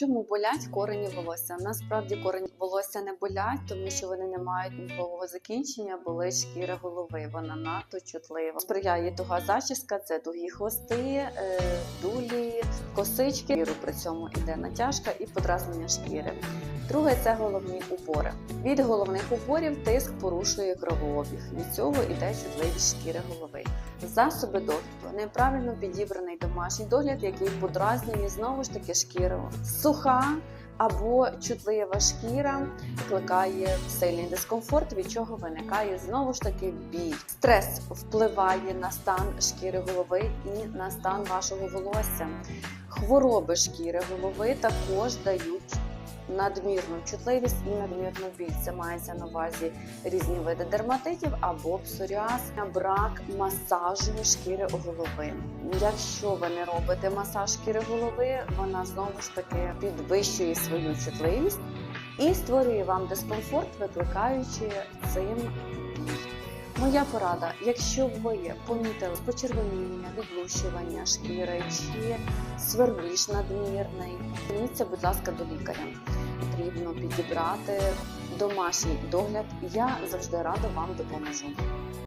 чому болять корені волосся? Насправді корені волосся не болять, тому що вони не мають нервового закінчення, болить шкіра голови. Вона надто чутлива. Сприяє туга зачіска, це тугі хвости, е, дулі, косички. Шкіру При цьому іде натяжка і подразнення шкіри. Друге це головні убори. Від головних уборів тиск порушує кровообіг. Від цього іде чутливість шкіри голови. Засоби догляду. Неправильно підібраний домашній догляд, який подразнює знову ж таки шкіру. Суха або чутлива шкіра викликає сильний дискомфорт, від чого виникає знову ж таки біль. Стрес впливає на стан шкіри голови і на стан вашого волосся. Хвороби шкіри голови також дають надмірну чутливість і надмірну біль. Це мається на увазі різні види дерматитів або псоріаз, брак масажу шкіри голови. Якщо ви не робите масаж шкіри голови, вона знову ж таки підвищує свою чутливість і створює вам дискомфорт, викликаючи цим. Моя порада, якщо ви помітили почервоніння, відлущування шкіри чи свербіж надмірний, зверніться, будь ласка, до лікаря. Потрібно підібрати домашній догляд. Я завжди рада вам допоможу.